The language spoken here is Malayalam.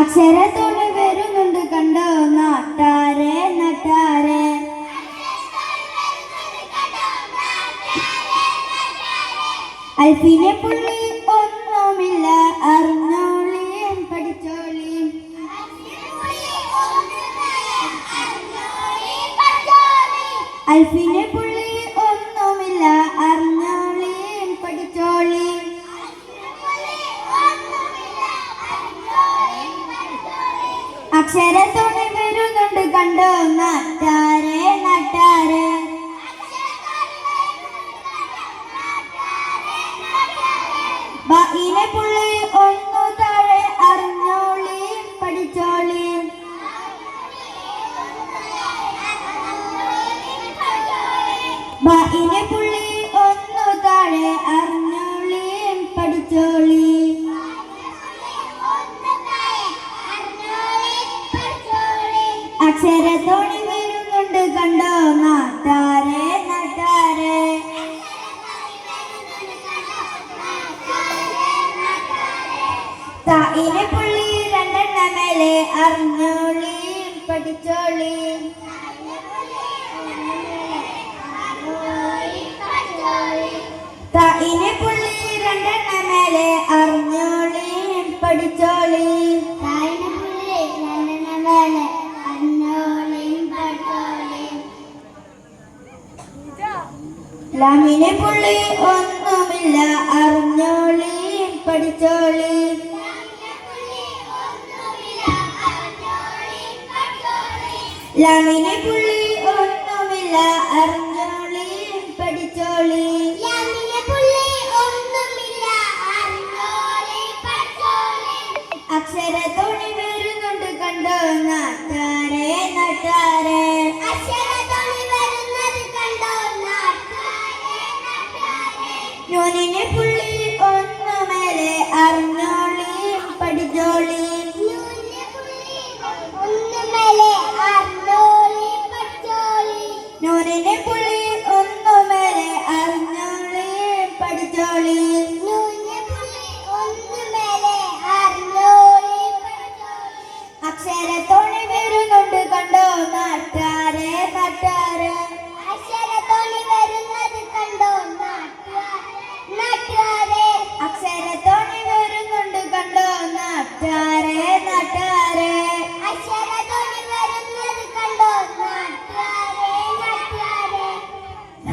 അക്ഷരത്തോടെ വരുന്നുണ്ട് കണ്ടോ നാട്ടാരെ നട്ടാരെ. അൽഫിനെ പുള്ളി ഒന്നുമില്ല അറിഞ്ഞോളിയും പഠിച്ചോളിയും. അൽഫിനെ പുള്ളി അക്ഷരത്തോടെ വരുന്നുണ്ട് കണ്ടോ? നട്ടാരെ നട്ടാരെ. ഇനെ പുള്ളി ഒന്നു താഴെ അറിഞ്ഞോളി പഠിച്ചോളി. ഇനെ പുള്ളി ഒന്നു താഴെ അക്ഷരത്തോടെ വീഴുന്നുണ്ട് കണ്ടോ? നാട്ടാരെ നാട്ടാരെ. തായിലെ പുള്ളി രണ്ടെണ്ണ മേലെ അറിഞ്ഞോളി പഠിച്ചോളി. തായിലെ പുള്ളി രണ്ടെണ്ണ മേലെ അറിഞ്ഞോളി പഠിച്ചോളി. ലാമിനെ പുള്ളി ഒന്നുമില്ല അറിഞ്ഞോളി പഠിച്ചോളി. ഇസ്ലാമിനെ പുള്ളി ഒന്നുമില്ല അറിഞ്ഞോളി പഠിച്ചോളി. അക്ഷരത്തോടെ വരുന്നുണ്ട് കണ്ടോ നാട്ടാരെ നൂനിനെ പുള്ളി ഒന്ന് മേലെ അറിഞ്ഞോളിയും പഠിച്ചോളിയും നൂനിനെ പുള്ളി ഒന്ന് മേലെ അറിഞ്ഞോളിയും പഠിച്ചോളിയും